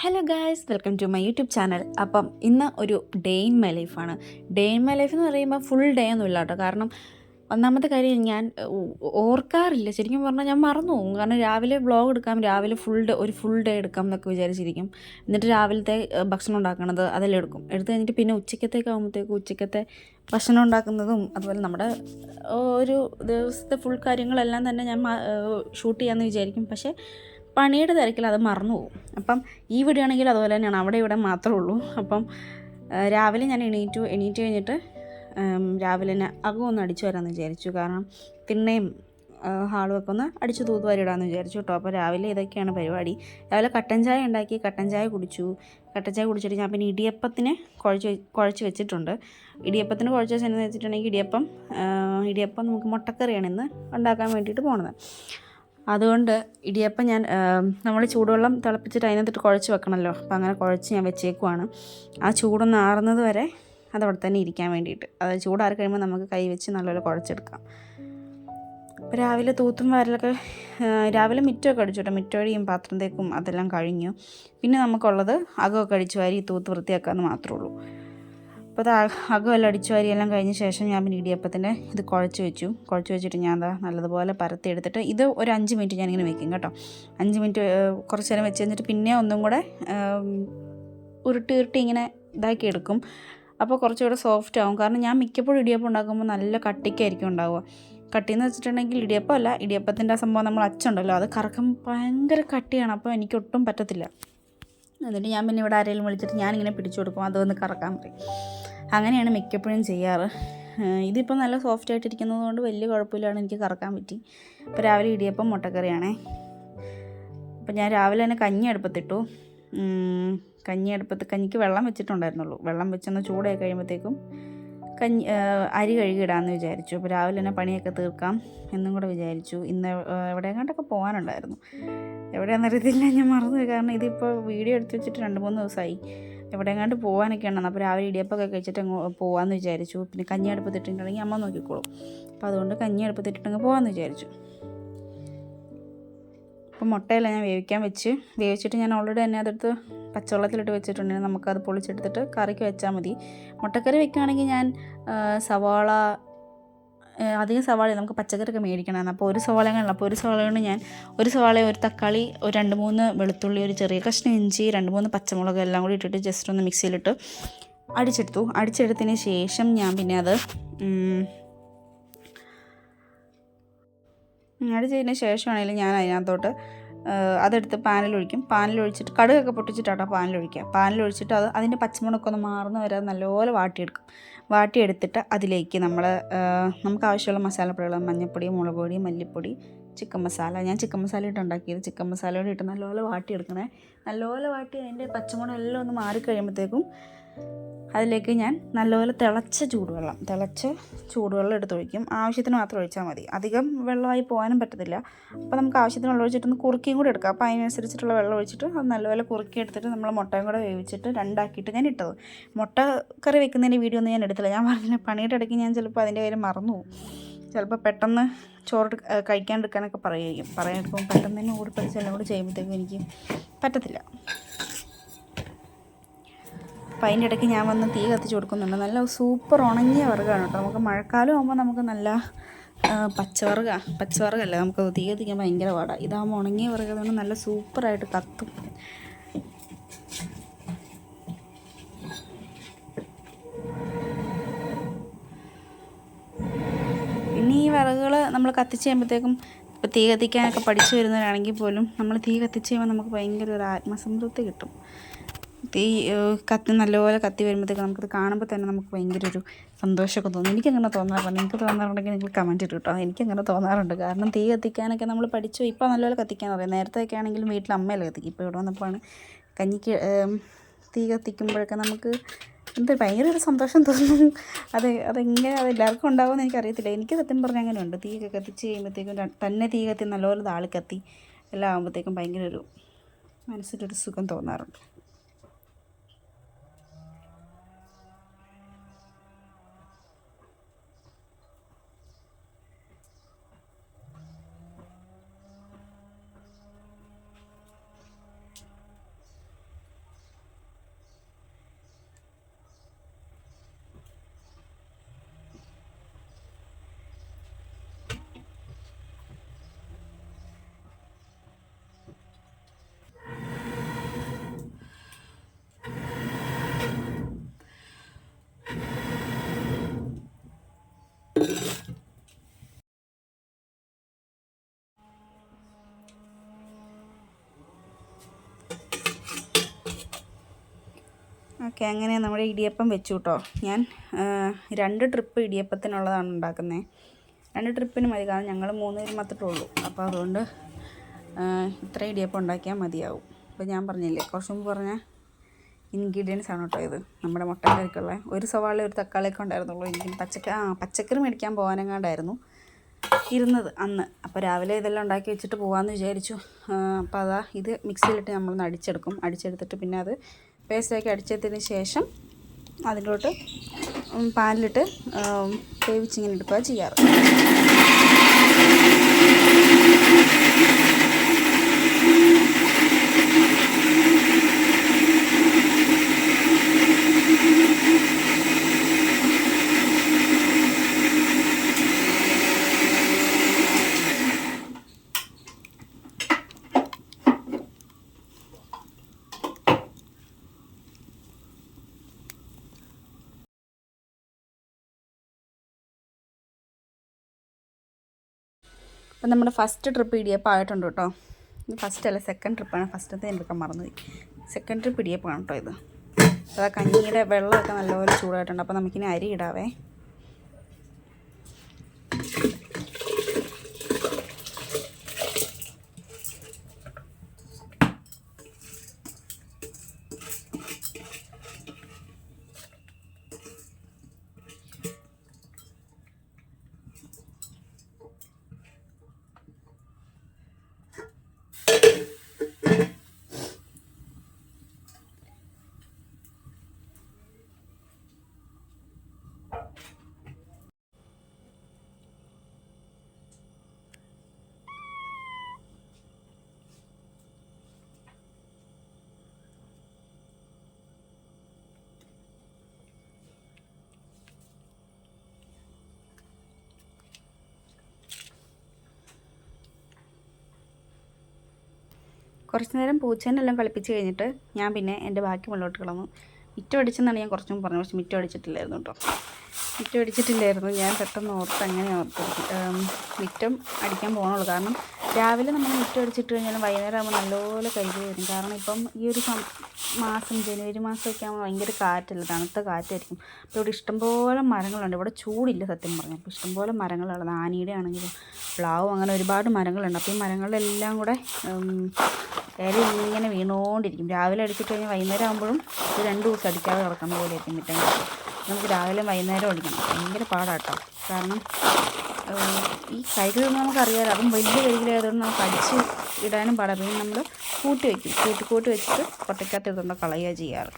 Hello guys welcome to my YouTube channel അപ്പം ഇന്ന് ഒരു ഡേ ഇൻ മൈ ലൈഫാണ് ഡേ ഇൻ മൈ ലൈഫ് എന്ന് പറയുമ്പോൾ ഫുൾ ഡേ ഒന്നും ഇല്ല കേട്ടോ. കാരണം ഒന്നാമത്തെ കാര്യം ഞാൻ ഓർക്കാറില്ല. ശരിക്കും പറഞ്ഞാൽ ഞാൻ മറന്നു പോകും. കാരണം രാവിലെ വ്ളോഗ് എടുക്കാം രാവിലെ ഫുൾ ഡേ ഒരു ഫുൾ ഡേ എടുക്കാം എന്നൊക്കെ വിചാരിച്ചിരിക്കും. എന്നിട്ട് രാവിലത്തെ ഭക്ഷണം ഉണ്ടാക്കണത് അതെല്ലാം എടുക്കും. എടുത്തു കഴിഞ്ഞിട്ട് പിന്നെ ഉച്ചക്കത്തേക്ക് ആകുമ്പോഴത്തേക്കും ഉച്ചക്കത്തെ ഭക്ഷണം ഉണ്ടാക്കുന്നതും അതുപോലെ നമ്മുടെ ഒരു ദിവസത്തെ ഫുൾ കാര്യങ്ങളെല്ലാം തന്നെ ഞാൻ ഷൂട്ട് ചെയ്യാമെന്ന് വിചാരിക്കും. പക്ഷേ പണിയുടെ തിരക്കിൽ അത് മറന്നു പോകും. അപ്പം ഈ വീഡിയോ ആണെങ്കിൽ അതുപോലെ തന്നെയാണ്. അവിടെ ഇവിടെ മാത്രമേ ഉള്ളൂ. അപ്പം രാവിലെ ഞാൻ എണീറ്റു എണീറ്റ് കഴിഞ്ഞിട്ട് രാവിലെ തന്നെ അകം ഒന്ന് അടിച്ചു വരാമെന്ന് വിചാരിച്ചു. കാരണം തിണ്ണയും ഹാളും ഒക്കെ ഒന്ന് അടിച്ചു തൂത്തുവാരിടാമെന്ന് വിചാരിച്ചു കേട്ടോ. അപ്പോൾ രാവിലെ ഇതൊക്കെയാണ് പരിപാടി. രാവിലെ കട്ടൻ ചായ ഉണ്ടാക്കി കട്ടൻ ചായ കുടിച്ചു. കട്ടൻ ചായ കുടിച്ചിട്ട് ഞാൻ പിന്നെ ഇടിയപ്പത്തിന് കുഴച്ച് കുഴച്ച് വെച്ചിട്ടുണ്ട്. ഇടിയപ്പത്തിന് കുഴച്ച് വെച്ചിട്ടുണ്ടെങ്കിൽ ഇടിയപ്പം ഇടിയപ്പം നമുക്ക് മുട്ടക്കറിയാണ് ഇന്ന് ഉണ്ടാക്കാൻ വേണ്ടിയിട്ട് പോണത്. അതുകൊണ്ട് ഇടിയപ്പം ഞാൻ നമ്മൾ ചൂടുവെള്ളം തിളപ്പിച്ചിട്ട് അതിനകത്തിട്ട് കുഴച്ച് വെക്കണമല്ലോ. അപ്പം അങ്ങനെ കുഴച്ച് ഞാൻ വെച്ചേക്കുവാണ്. ആ ചൂടൊന്ന് ആറുന്നത് വരെ അതവിടെ തന്നെ ഇരിക്കാൻ വേണ്ടിയിട്ട്. അത് ചൂടാറി കഴിയുമ്പോൾ നമുക്ക് കൈ വെച്ച് നല്ലപോലെ കുഴച്ചെടുക്കാം. അപ്പോൾ രാവിലെ തൂത്തും വാരലൊക്കെ രാവിലെ മിറ്റമൊക്കെ അടിച്ചു കേട്ടോ മിറ്റവഴിയും പാത്രം തേക്കും അതെല്ലാം കഴിഞ്ഞു. പിന്നെ നമുക്കുള്ളത് അകമൊക്കെ അടിച്ചു വാരി തൂത്ത് വൃത്തിയാക്കാമെന്ന് മാത്രമേ ഉള്ളൂ. അപ്പോൾ അത് അകമെല്ലാം അടിച്ചു വാരിയെല്ലാം കഴിഞ്ഞ ശേഷം ഞാൻ പിന്നെ ഇടിയപ്പത്തിന്റെ ഇത് കുഴച്ച് വെച്ചു. കുഴച്ച് വെച്ചിട്ട് ഞാൻ എന്താ നല്ലതുപോലെ പരത്തി എടുത്തിട്ട് ഇത് ഒരു അഞ്ച് മിനിറ്റ് ഞാനിങ്ങനെ വെക്കും കേട്ടോ. അഞ്ച് മിനിറ്റ് കുറച്ച് നേരം വെച്ച് കഴിഞ്ഞിട്ട് പിന്നെ ഒന്നും കൂടെ ഉരുട്ടി ഉരുട്ടി ഇങ്ങനെ ഇതാക്കി എടുക്കും. അപ്പോൾ കുറച്ചുകൂടെ സോഫ്റ്റ് ആവും. കാരണം ഞാൻ മിക്കപ്പോഴും ഇടിയപ്പം ഉണ്ടാക്കുമ്പോൾ നല്ല കട്ടിക്കായിരിക്കും ഉണ്ടാവുക. കട്ടിയെന്ന് വെച്ചിട്ടുണ്ടെങ്കിൽ ഇടിയപ്പം അല്ല ഇടിയപ്പത്തിന്റെ ആ സംഭവം നമ്മൾ അച്ചുണ്ടല്ലോ അത് കറക്കം ഭയങ്കര കട്ടിയാണ്. അപ്പോൾ എനിക്കൊട്ടും പറ്റത്തില്ല. എന്നിട്ട് ഞാൻ പിന്നെ ഇവിടെ ആരെങ്കിലും വിളിച്ചിട്ട് ഞാനിങ്ങനെ പിടിച്ചു കൊടുക്കും അതൊന്ന് കറക്കാൻ പറയും. അങ്ങനെയാണ് മിക്കപ്പോഴും ചെയ്യാറ്. ഇതിപ്പോൾ നല്ല സോഫ്റ്റ് ആയിട്ടിരിക്കുന്നത് കൊണ്ട് വലിയ കുഴപ്പമില്ലാണ് എനിക്ക് കറക്കാൻ പറ്റി. ഇപ്പോൾ രാവിലെ ഇടിയപ്പം മുട്ടക്കറിയാണേ. അപ്പോൾ ഞാൻ രാവിലെ തന്നെ കഞ്ഞി അടുപ്പത്തിട്ടു കഞ്ഞി അടുപ്പത്ത് കഞ്ഞിക്ക് വെള്ളം വെച്ചിട്ടുണ്ടായിരുന്നുള്ളൂ. വെള്ളം വെച്ചൊന്ന് ചൂടായി കഴിയുമ്പോഴത്തേക്കും കഞ്ഞി അരി കഴുകിയിടാമെന്ന് വിചാരിച്ചു. അപ്പോൾ രാവിലെ തന്നെ പണിയൊക്കെ തീർക്കാം എന്നും കൂടെ വിചാരിച്ചു. ഇന്ന് എവിടെ എവിടെയെങ്ങാണ്ടൊക്കെ പോകാനുണ്ടായിരുന്നു. എവിടെയാണെന്ന് അറിയത്തില്ല. ഞാൻ മറന്നു കാരണം ഇതിപ്പോൾ വീഡിയോ എടുത്ത് വെച്ചിട്ട് രണ്ട് മൂന്ന് ദിവസമായി എവിടെയെങ്ങാണ്ട് പോകാനൊക്കെ ഉണ്ടെന്ന് അപ്പോൾ രാവിലെ ഇടിയപ്പൊക്കെ കഴിച്ചിട്ട് അങ്ങ് പോകാമെന്ന് വിചാരിച്ചു. പിന്നെ കഞ്ഞി അടുപ്പത്തിട്ടുണ്ടെങ്കിൽ അമ്മ നോക്കിക്കോളും. അപ്പോൾ അതുകൊണ്ട് കഞ്ഞി അടുപ്പത്തിട്ടിട്ടങ്ങ് പോകാമെന്ന് വിചാരിച്ചു. അപ്പോൾ മുട്ടയെല്ലാം ഞാൻ വേവിക്കാൻ വെച്ച് വേവിച്ചിട്ട് ഞാൻ ഓൾറെഡി തന്നെ അതെടുത്ത് പച്ചവെള്ളത്തിലിട്ട് വെച്ചിട്ടുണ്ടെങ്കിൽ നമുക്കത് പൊളിച്ചെടുത്തിട്ട് കറിക്ക് വെച്ചാൽ മതി. മുട്ടക്കറി വെക്കുകയാണെങ്കിൽ ഞാൻ സവാള അധികം സവാള നമുക്ക് പച്ചക്കറിയൊക്കെ മേടിക്കണമെന്ന് അപ്പോൾ ഒരു സവാള കാണുള്ളൂ അപ്പോൾ ഒരു സവാള കൊണ്ട് ഞാൻ ഒരു സവാള ഒരു തക്കാളി ഒരു രണ്ട് മൂന്ന് വെളുത്തുള്ളി ഒരു ചെറിയ കഷ്ണം ഇഞ്ചി രണ്ട് മൂന്ന് പച്ചമുളക് എല്ലാം കൂടി ഇട്ടിട്ട് ജസ്റ്റ് ഒന്ന് മിക്സിയിലിട്ട് അടിച്ചെടുത്തു. അടിച്ചെടുത്തതിന് ശേഷം ഞാൻ പിന്നെ അത് അടിച്ചതിന് ശേഷമാണെങ്കിലും ഞാൻ അതിനകത്തോട്ട് അതെടുത്ത് പാനിലൊഴിക്കും. പാനിലൊഴിച്ചിട്ട് കടുകൊക്കെ പൊട്ടിച്ചിട്ടാട്ടോ പാനിലൊഴിക്കുക. പാനിലൊഴിച്ചിട്ട് അത് അതിന്റെ പച്ചമുളകൊക്കെ ഒന്ന് മാറുന്ന വരെ നല്ലപോലെ വാട്ടിയെടുക്കും. വാട്ടിയെടുത്തിട്ട് അതിലേക്ക് നമ്മൾ നമുക്ക് ആവശ്യമുള്ള മസാലപ്പൊടികൾ മഞ്ഞൾപ്പൊടി മുളക് പൊടി മല്ലിപ്പൊടി ചിക്കൻ മസാല. ഞാൻ ചിക്കൻ മസാല ഇട്ട് ഉണ്ടാക്കിയത്. ചിക്കൻ മസാലയോടെ ഇട്ട് നല്ലപോലെ വാട്ടിയെടുക്കണേ. നല്ലപോലെ വാട്ടി അതിന്റെ പച്ചമുളക് എല്ലാം ഒന്ന് മാറിക്കഴിയുമ്പോഴത്തേക്കും അതിലേക്ക് ഞാൻ നല്ലപോലെ തിളച്ച ചൂടുവെള്ളം തിളച്ച ചൂടുവെള്ളം എടുത്ത് ഒഴിക്കും. ആവശ്യത്തിന് മാത്രം ഒഴിച്ചാൽ മതി. അധികം വെള്ളമായി പോകാനും പറ്റത്തില്ല. അപ്പോൾ നമുക്ക് ആവശ്യത്തിന് വെള്ളം ഒഴിച്ചിട്ടൊന്ന് കുറുക്കിയും കൂടി എടുക്കാം. അപ്പോൾ അതിനനുസരിച്ചിട്ടുള്ള വെള്ളം ഒഴിച്ചിട്ട് അത് നല്ലപോലെ കുറുക്കി എടുത്തിട്ട് നമ്മൾ മുട്ടയും കൂടെ വേവിച്ചിട്ട് രണ്ടാക്കിയിട്ട് ഞാൻ ഇട്ടത്. മുട്ട കറി വെക്കുന്നതിന്റെ വീഡിയോ ഒന്നും ഞാൻ എടുത്തില്ല. ഞാൻ പറഞ്ഞില്ല പണിയുടെ ഇടയ്ക്ക് ഞാൻ ചിലപ്പോൾ അതിന്റെ കാര്യം മറന്നു പോകും. ചിലപ്പോൾ പെട്ടെന്ന് ചോറ് കഴിക്കാണ്ടിരിക്കാനൊക്കെ പറയുകയും പറയുമായിരിക്കും. പറയാനിരിക്കും പെട്ടെന്ന് തന്നെ ഓടിപ്പറിച്ച് എല്ലാം കൂടി ചെയ്യുമ്പോഴത്തേക്കും എനിക്ക് പറ്റത്തില്ല. അപ്പം അതിന്റെ ഇടയ്ക്ക് ഞാൻ വന്ന് തീ കത്തിച്ച് കൊടുക്കുന്നുണ്ട്. നല്ല സൂപ്പർ ഉണങ്ങിയ വർഗമാണ് കേട്ടോ. നമുക്ക് മഴക്കാലം ആകുമ്പോൾ നമുക്ക് നല്ല പച്ചവർഗ പച്ചവർഗല്ല? നമുക്ക് തീ കത്തിക്കാൻ ഭയങ്കര പാടാണ് ഇതാകുമ്പോൾ ഉണങ്ങിയ വർഗം നല്ല സൂപ്പറായിട്ട് കത്തും. പിന്നെ ഈ വിറകുകൾ നമ്മൾ കത്തിച്ച് കഴിയുമ്പോഴത്തേക്കും ഇപ്പോൾ തീ കത്തിക്കാനൊക്കെ പഠിച്ചു വരുന്നവരാണെങ്കിൽ പോലും നമ്മൾ തീ കത്തിച്ച് കഴിയുമ്പോൾ നമുക്ക് ഭയങ്കര ഒരു ആത്മസംതൃപ്തി കിട്ടും. തീ ഏഹ്, കത്തി നല്ലപോലെ കത്തി വരുമ്പോഴത്തേക്ക് നമുക്കത് കാണുമ്പോൾ തന്നെ നമുക്ക് ഭയങ്കര ഒരു സന്തോഷമൊക്കെ തോന്നും. എനിക്കങ്ങനെ തോന്നാറുണ്ട് നിങ്ങൾക്ക് തോന്നാറുണ്ടെങ്കിൽ നിങ്ങൾ കമന്റ് ഇട്ട് കേട്ടോ എനിക്കങ്ങനെ തോന്നാറുണ്ട്. കാരണം തീ കത്തിക്കാനൊക്കെ നമ്മൾ പഠിച്ചു. ഇപ്പോൾ നല്ലപോലെ കത്തിക്കാൻ അറിയാം. നേരത്തെയൊക്കെ ആണെങ്കിലും വീട്ടിൽ അമ്മയല്ലേ കത്തിക്കും. ഇപ്പോൾ ഇവിടെ വന്നപ്പോഴാണ് കഞ്ഞിക്ക് തീ കത്തിക്കുമ്പോഴൊക്കെ നമുക്ക് എന്ത് ഭയങ്കര ഒരു സന്തോഷം തോന്നും. അത് അതെങ്ങനെ അത് എല്ലാവർക്കും ഉണ്ടാവുമെന്ന് എനിക്കറിയത്തില്ല. എനിക്ക് സത്യം പറഞ്ഞാൽ അങ്ങനെ ഉണ്ട് തീയൊക്കെ കത്തിച്ച് കഴിയുമ്പോഴത്തേക്കും തന്നെ തീ കത്തി നല്ലപോലെ താളി കത്തി എല്ലാം ആകുമ്പോഴത്തേക്കും ഭയങ്കര ഒരു മനസ്സിലൊരു സുഖം തോന്നാറുണ്ട്. ഓക്കെ അങ്ങനെ നമ്മുടെ ഇടിയപ്പം വെച്ചു കേട്ടോ ഞാൻ രണ്ട് ട്രിപ്പ് ഇടിയപ്പത്തിനുള്ളതാണ് ഉണ്ടാക്കുന്നത് രണ്ട് ട്രിപ്പിന് മതി കാരണം ഞങ്ങൾ മൂന്ന് പേര് മാത്രമേ ഉള്ളൂ. അപ്പോൾ അതുകൊണ്ട് ഇത്ര ഇടിയപ്പം ഉണ്ടാക്കിയാൽ മതിയാവും. അപ്പോൾ ഞാൻ പറഞ്ഞില്ലേ കുറച്ച് മുമ്പ് പറഞ്ഞ ഇൻഗ്രീഡിയൻസ് ആണ് കേട്ടോ ഇത്. നമ്മുടെ മുട്ടക്കറിക്കുള്ള ഒരു സവാള ഒരു തക്കാളിയൊക്കെ ഉണ്ടായിരുന്നുള്ളൂ. എനിക്ക് പച്ചക്ക ആ പച്ചക്കറി മേടിക്കാൻ പോകാനെങ്ങാണ്ടായിരുന്നു ഇരുന്നത് അന്ന്. അപ്പോൾ രാവിലെ ഇതെല്ലാം ഉണ്ടാക്കി വെച്ചിട്ട് പോകാമെന്ന് വിചാരിച്ചു. അപ്പോൾ അതാ ഇത് മിക്സിയിലിട്ട് നമ്മളൊന്ന് അടിച്ചെടുക്കും. അടിച്ചെടുത്തിട്ട് പിന്നെ അത് പേസ്റ്റാക്കി അടിച്ചെടുത്തതിന് ശേഷം അതിലോട്ട് പാനിലിട്ട് വേവിച്ചിങ്ങനെ എടുക്കുക ചെയ്യാറ്. അപ്പം നമ്മുടെ ഫസ്റ്റ് ട്രിപ്പ് ഇടിയപ്പം ആയിട്ടുണ്ട് കേട്ടോ. ഫസ്റ്റ് അല്ല സെക്കൻഡ് ട്രിപ്പാണ് ഫസ്റ്റത്തെ എടുക്കാൻ മറന്നുപോയി. സെക്കൻഡ് ട്രിപ്പ് ഇടിയപ്പമാണ് കേട്ടോ ഇത്. അതാ കഞ്ഞിയുടെ വെള്ളമൊക്കെ നല്ലപോലെ ചൂടായിട്ടുണ്ട്. അപ്പോൾ നമുക്കിനി അരി ഇടാവേ. കുറച്ച് നേരം പൂച്ചേനെല്ലാം കളിപ്പിച്ച് കഴിഞ്ഞിട്ട് ഞാൻ പിന്നെ എന്റെ ബാക്കി മുള്ളോട്ട് കളന്നു മിറ്റം അടിച്ചെന്നാണ് ഞാൻ കുറച്ചും പറഞ്ഞത്. പക്ഷെ മിറ്റം അടിച്ചിട്ടില്ലായിരുന്നു കേട്ടോ. മിറ്റം അടിച്ചിട്ടില്ലായിരുന്നു. ഞാൻ പെട്ടെന്ന് ഓർത്ത് അങ്ങനെ ഓർത്ത് മിറ്റം അടിക്കാൻ പോകണുള്ളൂ കാരണം രാവിലെ നമ്മൾ മുറ്റടിച്ചിട്ട് കഴിഞ്ഞാൽ വൈകുന്നേരം ആകുമ്പോൾ നല്ലപോലെ കഴുകി വരും. കാരണം ഇപ്പം ഈ ഒരു മാസം ജനുവരി മാസമൊക്കെ ആകുമ്പോൾ ഭയങ്കര കാറ്റല്ല തണുത്ത കാറ്റായിരിക്കും. അപ്പോൾ ഇവിടെ ഇഷ്ടംപോലെ മരങ്ങളുണ്ട്. ഇവിടെ ചൂടില്ല സത്യം പറഞ്ഞാൽ. അപ്പോൾ ഇഷ്ടംപോലെ മരങ്ങളുള്ളത്. ആനയുടെ ആണെങ്കിലും പ്ലാവും അങ്ങനെ ഒരുപാട് മരങ്ങളുണ്ട്. അപ്പോൾ ഈ മരങ്ങളിലെല്ലാം കൂടെ ഇല ഇങ്ങനെ വീണുകൊണ്ടിരിക്കും രാവിലെ അടിച്ചിട്ട് കഴിഞ്ഞാൽ വൈകുന്നേരം ആകുമ്പോഴും ഇത് രണ്ട് ദിവസം അടിക്കാതെ കിടക്കുന്ന പോലെ ആയിരിക്കും മിറ്റം. നമുക്ക് രാവിലെ വൈകുന്നേരം അടിക്കണം. ഭയങ്കര പാടാട്ടോ. കാരണം ഈ കൈകൾ നമുക്കറിയാലോ അതും വലിയ കൈകളായതുകൊണ്ട് നമുക്ക് അടിച്ച് ഇടാനും പാടാം. പിന്നെ നമ്മൾ കൂട്ടി വയ്ക്കും കൂട്ടി കൂട്ടി വെച്ചിട്ട് കൊട്ടയ്ക്കകത്ത് ഇതുകൊണ്ട് കളയുക ചെയ്യാറ്.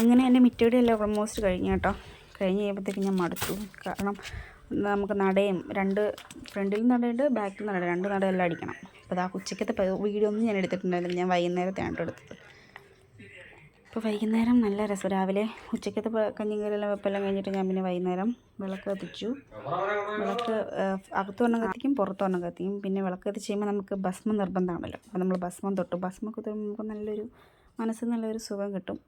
അങ്ങനെ എന്റെ മിറ്റയുടെ എല്ലാം ഓൾമോസ്റ്റ് കഴിഞ്ഞു കേട്ടോ. കഴിഞ്ഞ് കഴിയുമ്പോഴത്തേക്ക് ഞാൻ മടുത്തു. കാരണം നമുക്ക് നടയും രണ്ട് ഫ്രണ്ടിൽ നടയുണ്ട് ബാക്കിൽ നട രണ്ട് നടയെല്ലാം അടിക്കണം. അപ്പോൾ ആ ഉച്ചക്കത്തെ വീഡിയോ ഒന്നും ഞാൻ എടുത്തിട്ടുണ്ടായിരുന്നില്ല. ഞാൻ വൈകുന്നേരത്തെയാണ് എടുത്തത്. അപ്പോൾ വൈകുന്നേരം നല്ല രസം. രാവിലെ ഉച്ചക്കത്തെ കഞ്ഞിങ്കരെല്ലാം വെപ്പെല്ലാം കഴിഞ്ഞിട്ട് ഞാൻ പിന്നെ വൈകുന്നേരം വിളക്ക് കത്തിച്ചു. വിളക്ക് അകത്തു വണ്ണം കത്തിക്കും പുറത്തൊരെണ്ണം കത്തിക്കും. പിന്നെ വിളക്ക് കത്തിച്ച് കഴിയുമ്പോൾ നമുക്ക് ഭസ്മം നിർബന്ധമാണല്ലോ അപ്പോൾ നമ്മൾ ഭസ്മം തൊട്ടു. ഭസ്മം കുത്തുമ്പോൾ നമുക്ക് നല്ലൊരു മനസ്സിൽ നല്ലൊരു സുഖം കിട്ടും.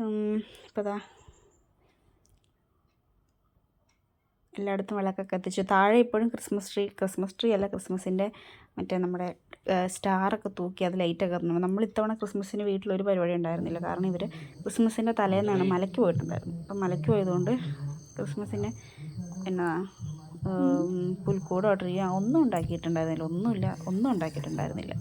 ഇപ്പോൾ ദാ എല്ലായിടത്തും വിളക്കൊക്കെ കത്തിച്ചു താഴെ ഇപ്പോഴും ക്രിസ്മസ് ട്രീ ക്രിസ്മസ് ട്രീ അല്ല ക്രിസ്മസിന്റെ മറ്റേ നമ്മുടെ സ്റ്റാറൊക്കെ തൂക്കി അത് ലൈറ്റൊക്കെ തന്നു നമ്മൾ ഇത്തവണ ക്രിസ്മസിന് വീട്ടിലൊരു പരിപാടി ഉണ്ടായിരുന്നില്ല. കാരണം ഇവർ ക്രിസ്മസിന്റെ തലേന്നാണ് മലയ്ക്ക് പോയിട്ടുണ്ടായിരുന്നു അപ്പം മലയ്ക്ക് പോയതുകൊണ്ട് ക്രിസ്മസിന് എന്നാ പുൽക്കൂടോ ട്രീയോ ഒന്നും ഉണ്ടാക്കിയിട്ടുണ്ടായിരുന്നില്ല. ഒന്നുമില്ല ഒന്നും ഉണ്ടാക്കിയിട്ടുണ്ടായിരുന്നില്ല.